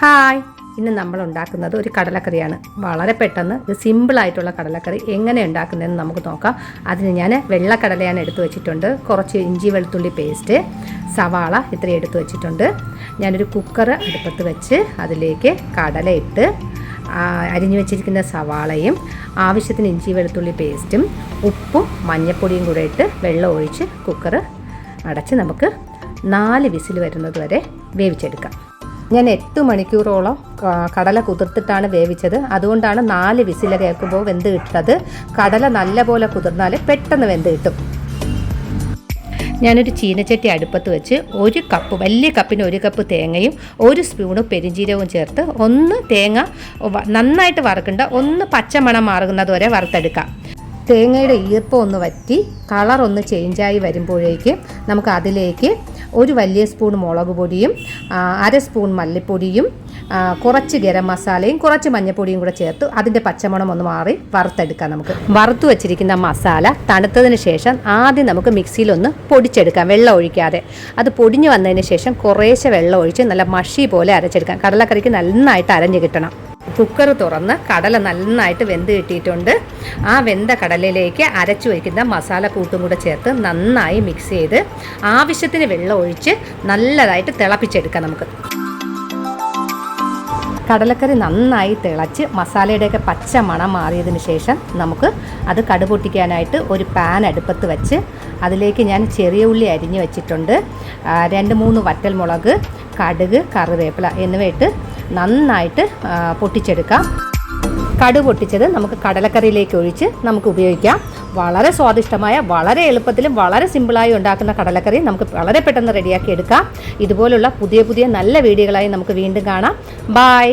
Hi. ഇന്ന് നമ്മൾ ഉണ്ടാക്കുന്നത് ഒരു കടലക്കറിയാണ്. വളരെ പെട്ടെന്ന് ഇത് സിമ്പിളായിട്ടുള്ള കടലക്കറി എങ്ങനെ ഉണ്ടാക്കുന്നതെന്ന് നമുക്ക് നോക്കാം. അതിന് ഞാൻ വെള്ളക്കടലയാണ് എടുത്തു വെച്ചിട്ടുണ്ട്. കുറച്ച് ഇഞ്ചി വെളുത്തുള്ളി പേസ്റ്റ് സവാള ഇത്രയും എടുത്തു വെച്ചിട്ടുണ്ട്. ഞാനൊരു കുക്കർ അടുപ്പത്ത് വെച്ച് അതിലേക്ക് കടല ഇട്ട് അരിഞ്ഞു വെച്ചിരിക്കുന്ന സവാളയും ആവശ്യത്തിന് ഇഞ്ചി വെളുത്തുള്ളി പേസ്റ്റും ഉപ്പും മഞ്ഞൾപ്പൊടിയും കൂടെ ഇട്ട് വെള്ളം ഒഴിച്ച് കുക്കർ അടച്ച് നമുക്ക് നാല് വിസിൽ വരുന്നത് വരെ വേവിച്ചെടുക്കാം. ഞാൻ എട്ട് മണിക്കൂറോളം കടല കുതിർത്തിട്ടാണ് വേവിച്ചത്. അതുകൊണ്ടാണ് നാല് വിസിൽ കേൾക്കുമ്പോൾ വെന്ത് കിട്ടുന്നത്. കടല നല്ലപോലെ കുതിർന്നാൽ പെട്ടെന്ന് വെന്ത് കിട്ടും. ഞാനൊരു ചീനച്ചട്ടി അടുപ്പത്ത് വെച്ച് ഒരു കപ്പ് വലിയ കപ്പിന് ഒരു കപ്പ് തേങ്ങയും ഒരു സ്പൂണ് പെരിഞ്ചീരവും ചേർത്ത് ഒന്ന് തേങ്ങ നന്നായിട്ട് വറുക്കണ്ട ഒന്ന് പച്ചമണം മാറുന്നത് വരെ വറുത്തെടുക്കാം. തേങ്ങയുടെ ഈർപ്പം ഒന്ന് വറ്റി കളർ ഒന്ന് ചേഞ്ചായി വരുമ്പോഴേക്കും നമുക്ക് അതിലേക്ക് ഒരു വലിയ സ്പൂൺ മുളക് പൊടിയും അര സ്പൂൺ മല്ലിപ്പൊടിയും കുറച്ച് ഗരം മസാലയും കുറച്ച് മഞ്ഞൾപ്പൊടിയും കൂടെ ചേർത്ത് അതിന്റെ പച്ചമണം ഒന്ന് മാറി വറുത്തെടുക്കാം നമുക്ക്. വറുത്ത് വച്ചിരിക്കുന്ന മസാല തണുത്തതിന് ശേഷം ആദ്യം നമുക്ക് മിക്സിയിലൊന്ന് പൊടിച്ചെടുക്കാം വെള്ളം ഒഴിക്കാതെ. അത് പൊടിഞ്ഞു വന്നതിന് ശേഷം കുറേശ്ശെ വെള്ളം ഒഴിച്ച് നല്ല മഷി പോലെ അരച്ചെടുക്കാം. കടലക്കറിക്ക് നന്നായിട്ട് അരഞ്ഞു കിട്ടണം. കുക്കർ തുറന്ന് കടല നന്നായിട്ട് വെന്ത് കിട്ടിയിട്ടുണ്ട്. ആ വെന്ത കടലയിലേക്ക് അരച്ചു വയ്ക്കുന്ന മസാല കൂട്ടും കൂടെ ചേർത്ത് നന്നായി മിക്സ് ചെയ്ത് ആവശ്യത്തിന് വെള്ളം ഒഴിച്ച് നല്ലതായിട്ട് തിളപ്പിച്ചെടുക്കാം നമുക്ക്. കടലക്കറി നന്നായി തിളച്ച് മസാലയുടെയൊക്കെ പച്ച മണം മാറിയതിന് ശേഷം നമുക്ക് അത് കടുപൊട്ടിക്കാനായിട്ട് ഒരു പാൻ അടുപ്പത്ത് വെച്ച് അതിലേക്ക് ഞാൻ ചെറിയ ഉള്ളി അരിഞ്ഞു വെച്ചിട്ടുണ്ട്. രണ്ട് മൂന്ന് വറ്റൽമുളക് കടുക് കറിവേപ്പില എന്നിവയിട്ട് നന്നായിട്ട് പൊട്ടിച്ചെടുക്കാം. കടു പൊട്ടിച്ചത് നമുക്ക് കടലക്കറിയിലേക്ക് ഒഴിച്ച് നമുക്ക് ഉപയോഗിക്കാം. വളരെ സ്വാദിഷ്ടമായ വളരെ എളുപ്പത്തിലും വളരെ സിമ്പിളായി ഉണ്ടാക്കുന്ന കടലക്കറി നമുക്ക് വളരെ പെട്ടെന്ന് റെഡിയാക്കി എടുക്കാം. ഇതുപോലുള്ള പുതിയ പുതിയ നല്ല വീഡിയോകളായി നമുക്ക് വീണ്ടും കാണാം. ബായ്